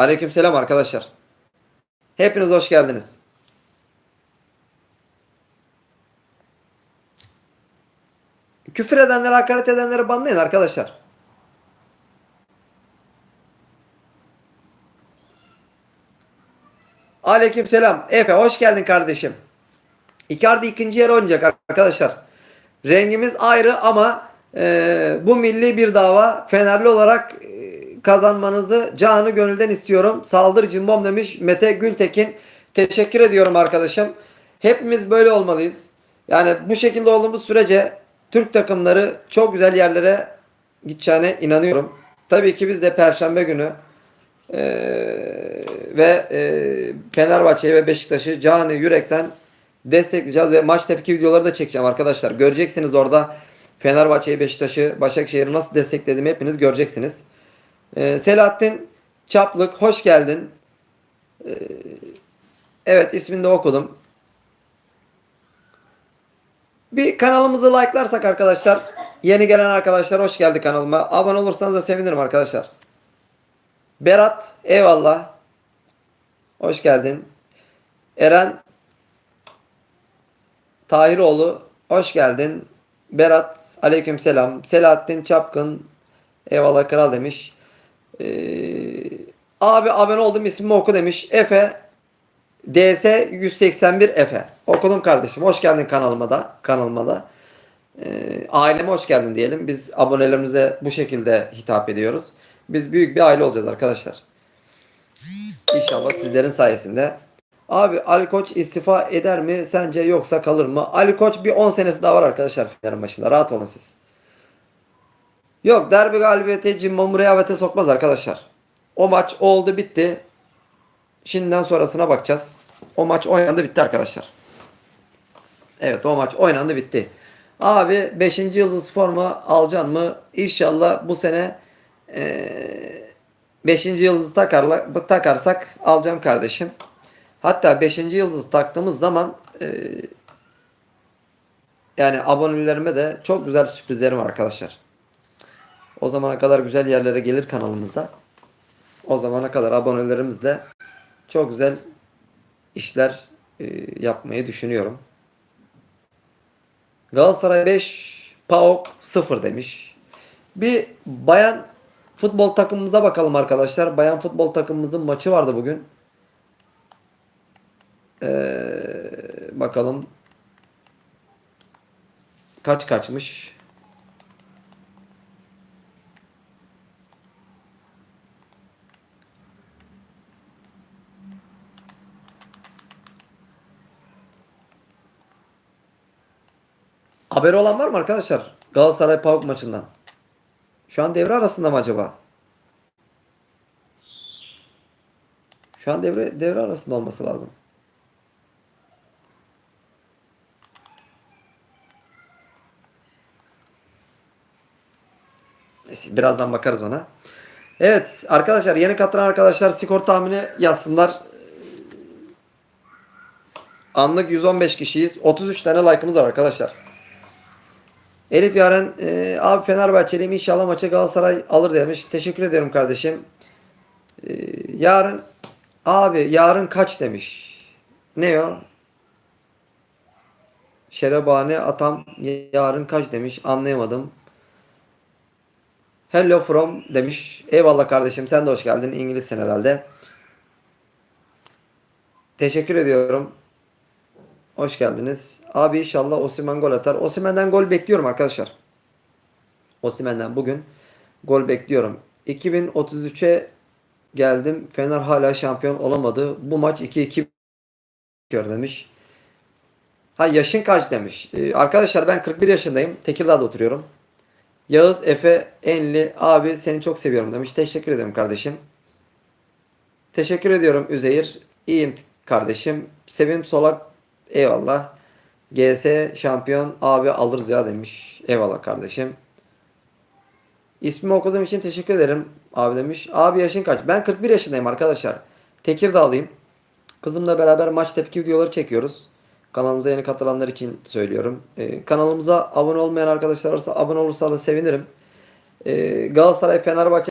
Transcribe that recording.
Aleykümselam arkadaşlar. Hepiniz hoş geldiniz. Küfür edenleri, hakaret edenleri banlayın arkadaşlar. Aleykümselam. Efe hoş geldin kardeşim. Icardi ikinci yer oynayacak arkadaşlar. Rengimiz ayrı ama e, bu milli bir dava Fenerli olarak e, kazanmanızı canı gönülden istiyorum. Saldır cimbom demiş Mete Gültekin. Teşekkür ediyorum arkadaşım. Hepimiz böyle olmalıyız. Yani bu şekilde olduğumuz sürece Türk takımları çok güzel yerlere gideceğine inanıyorum. Tabii ki biz de Perşembe günü e, ve e, Fenerbahçe'yi ve Beşiktaş'ı canı yürekten destekleyeceğiz ve maç tepki videoları da çekeceğim arkadaşlar. Göreceksiniz orada Fenerbahçe'yi, Beşiktaş'ı, Başakşehir'i nasıl desteklediğimi hepiniz göreceksiniz. Ee, Selahattin Çaplık hoş geldin. Ee, evet ismini de okudum. Bir kanalımızı like'larsak arkadaşlar yeni gelen arkadaşlar hoş geldi kanalıma. Abone olursanız da sevinirim arkadaşlar. Berat eyvallah. Hoş geldin. Eren Tahiroğlu hoş geldin. Berat aleykümselam. Selahattin Çapkın eyvallah kral demiş. Ee, abi abone oldum ismimi oku demiş. Efe DS 181 Efe. Okudum kardeşim. Hoş geldin kanalıma da. Kanalıma da. Ee, aileme hoş geldin diyelim. Biz abonelerimize bu şekilde hitap ediyoruz. Biz büyük bir aile olacağız arkadaşlar. İnşallah sizlerin sayesinde. Abi Ali Koç istifa eder mi sence yoksa kalır mı? Ali Koç bir 10 senesi daha var arkadaşlar Fener'in başında. Rahat olun siz. Yok derbi galibiyeti Cimbom'u rehavete sokmaz arkadaşlar. O maç oldu bitti. Şimdiden sonrasına bakacağız. O maç oynandı bitti arkadaşlar. Evet o maç oynandı bitti. Abi 5. yıldız forma alacaksın mı? İnşallah bu sene 5. yıldızı takarla, takarsak alacağım kardeşim. Hatta 5. yıldız taktığımız zaman e, yani abonelerime de çok güzel sürprizlerim var arkadaşlar. O zamana kadar güzel yerlere gelir kanalımızda. O zamana kadar abonelerimizle çok güzel işler e, yapmayı düşünüyorum. Galatasaray 5, PAOK 0 demiş. Bir bayan futbol takımımıza bakalım arkadaşlar. Bayan futbol takımımızın maçı vardı bugün. Ee, bakalım kaç kaçmış. Haberi olan var mı arkadaşlar? Galatasaray PAOK maçından. Şu an devre arasında mı acaba? Şu an devre devre arasında olması lazım. Birazdan bakarız ona. Evet arkadaşlar yeni katılan arkadaşlar skor tahmini yazsınlar. Anlık 115 kişiyiz. 33 tane like'ımız var arkadaşlar. Elif Yaren e, abi Fenerbahçeliyim inşallah maçı Galatasaray alır demiş. Teşekkür ediyorum kardeşim. E, yarın abi yarın kaç demiş. Ne o? Şerebane atam yarın kaç demiş anlayamadım. Hello from demiş. Eyvallah kardeşim sen de hoş geldin. İngilizsin herhalde. Teşekkür ediyorum. Hoş geldiniz. Abi inşallah Osimhen gol atar. Osimhen'den gol bekliyorum arkadaşlar. Osimhen'den bugün gol bekliyorum. 2033'e geldim. Fener hala şampiyon olamadı. Bu maç 2-2 gör demiş. Ha yaşın kaç demiş. Ee, arkadaşlar ben 41 yaşındayım. Tekirdağ'da oturuyorum. Yağız Efe Enli abi seni çok seviyorum demiş. Teşekkür ederim kardeşim. Teşekkür ediyorum Üzeyir. İyiyim kardeşim. Sevim Solak eyvallah. GS şampiyon abi alırız ya demiş. Eyvallah kardeşim. İsmimi okuduğum için teşekkür ederim abi demiş. Abi yaşın kaç? Ben 41 yaşındayım arkadaşlar. Tekirdağlıyım. Kızımla beraber maç tepki videoları çekiyoruz. Kanalımıza yeni katılanlar için söylüyorum. Ee, kanalımıza abone olmayan arkadaşlar varsa abone olursa da sevinirim. Ee, Galatasaray Fenerbahçe